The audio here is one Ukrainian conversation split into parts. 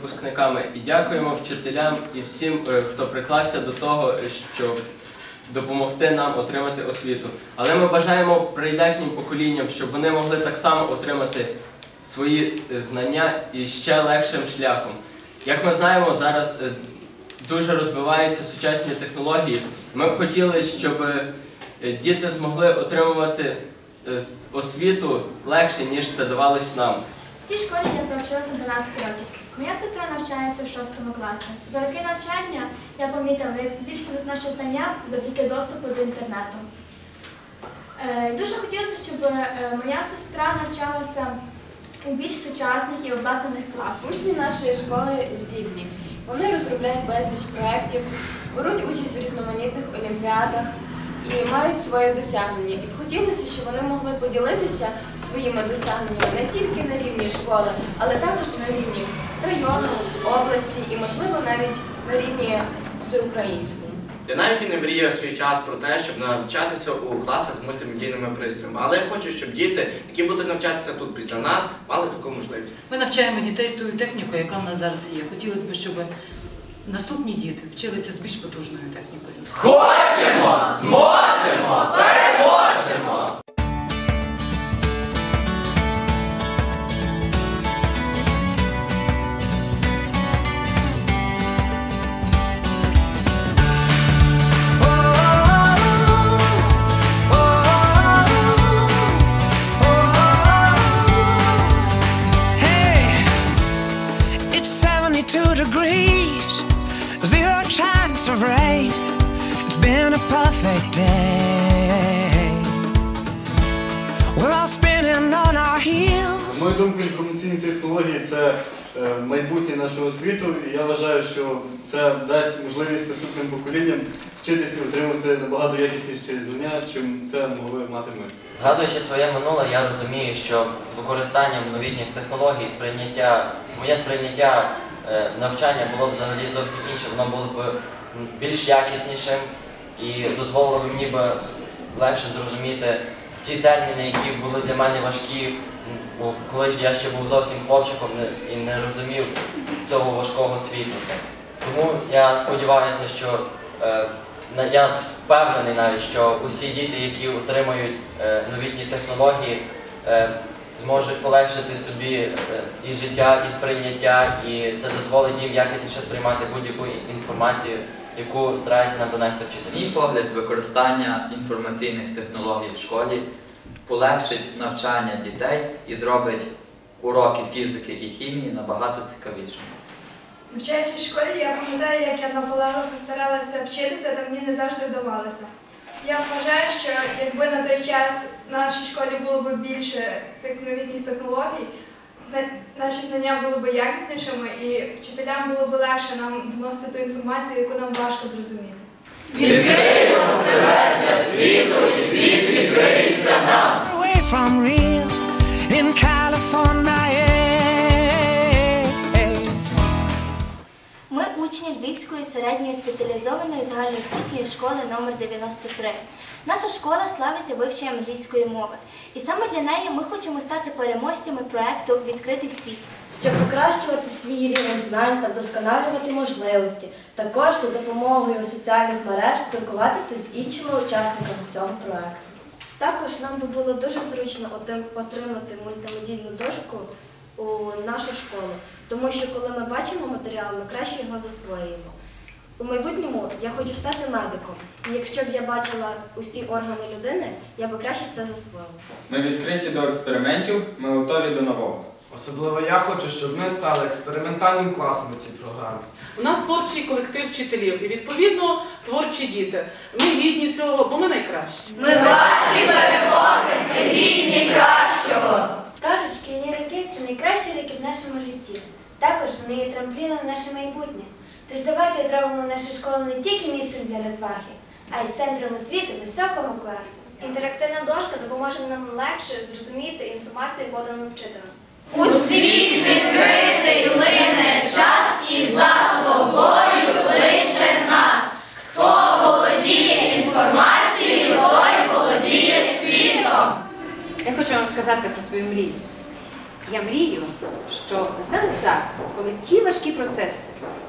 випускниками і дякуємо вчителям і всім, е, хто приклався до того, е, щоб допомогти нам отримати освіту. Але ми бажаємо прийдешнім поколінням, щоб вони могли так само отримати свої е, знання і ще легшим шляхом. Як ми знаємо, зараз дуже розвиваються сучасні технології. Ми б хотіли, щоб діти змогли отримувати освіту легше, ніж це давалось нам. В цій школі я провчилася 12 років. Моя сестра навчається в 6 класі. За роки навчання я помітила, як збільшились наші знання завдяки доступу до інтернету. Е, Дуже хотілося, щоб е, моя сестра навчалася у більш сучасних і обладнаних класах. Учні нашої школи здібні. Вони розробляють безліч проєктів, беруть участь в різноманітних олімпіадах і мають своє досягнення. І б хотілося, щоб вони могли поділитися своїми досягненнями не тільки на рівні школи, але також на рівні району, області і, можливо, навіть на рівні всеукраїнському. Я навіть і не мріяв свій час про те, щоб навчатися у класах з мультимедійними пристроями. Але я хочу, щоб діти, які будуть навчатися тут після нас, мали таку можливість. Ми навчаємо дітей з тою технікою, яка в нас зараз є. Хотілося б, щоб наступні діти вчилися з більш потужною технікою. Хочемо, зможемо, переможемо! Degrees, zero chance of rain. It's been a perfect day. We're all spinning on our heels. На мою думку, інформаційні технології це е, майбутнє нашого світу, і я вважаю, що це дасть можливість наступним поколінням вчитися і отримати набагато якісніші знання, чим це могли мати ми. Згадуючи своє минуле, я розумію, що з використанням новітніх технологій, сприйняття, моє сприйняття навчання було б взагалі зовсім інше, воно було б більш якіснішим і дозволило б мені б легше зрозуміти ті терміни, які були для мене важкі, коли я ще був зовсім хлопчиком і не розумів цього важкого світу. Тому я сподіваюся, що е, я впевнений навіть, що усі діти, які отримають е, новітні технології, е, зможуть полегшити собі е, і життя, і сприйняття, і це дозволить їм якісніше сприймати будь-яку інформацію, яку стараються нам донести вчителі. Мій погляд, використання інформаційних технологій в школі полегшить навчання дітей і зробить уроки фізики і хімії набагато цікавішими. Навчаючись в школі, я пам'ятаю, як я наполегливо постаралася вчитися, та мені не завжди вдавалося. Я вважаю, що якби на той час в нашій школі було б більше цих новітніх технологій, наші знання були б якіснішими і вчителям було б легше нам доносити ту інформацію, яку нам важко зрозуміти. Відкриємо себе для світу, і світ відкриється нам. Ми учні Львівської середньої спеціалізованої загальноосвітньої школи номер 93. Наша школа славиться вивченням англійської мови. І саме для неї ми хочемо стати переможцями проекту Відкритий світ. Щоб покращувати свій рівень знань та вдосконалювати можливості, також за допомогою соціальних мереж спілкуватися з іншими учасниками цього проекту. Також нам би було дуже зручно отримати мультимедійну дошку у нашу школу, тому що коли ми бачимо матеріал, ми краще його засвоюємо. У майбутньому я хочу стати медиком, і якщо б я бачила усі органи людини, я би краще це засвоїла. Ми відкриті до експериментів, ми готові до нового. Особливо я хочу, щоб ми стали експериментальним класом у цій програмі. У нас творчий колектив вчителів і відповідно творчі діти. Ми гідні цього, бо ми найкращі. Ми варті перемоги, ми гідні кращого. Кажуть, шкільні найкращі роки в нашому житті. Також вони є трампліном в наше майбутнє. Тож давайте зробимо нашу школу не тільки місцем для розваги, а й центром освіти високого класу. Інтерактивна дошка допоможе нам легше зрозуміти інформацію, подану вчителем. У світ відкритий лине час і за собою кличе нас. Хто володіє інформацією, той володіє світом. Я хочу вам сказати про свою мрію. Я мрію, що настане час, коли ті важкі процеси,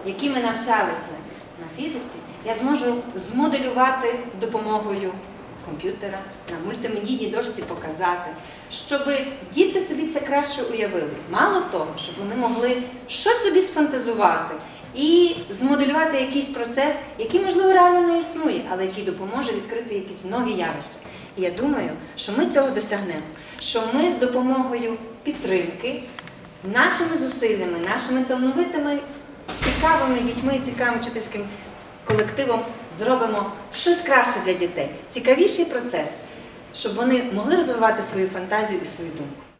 які ми навчалися на фізиці, я зможу змоделювати з допомогою комп'ютера на мультимедійній дошці показати, щоб діти собі це краще уявили. Мало того, щоб вони могли щось собі сфантазувати і змоделювати якийсь процес, який, можливо, реально не існує, але який допоможе відкрити якісь нові явища. І я думаю, що ми цього досягнемо, що ми з допомогою підтримки, нашими зусиллями, нашими талановитими, цікавими дітьми, цікавим вчительським колективом зробимо щось краще для дітей, цікавіший процес, щоб вони могли розвивати свою фантазію і свою думку.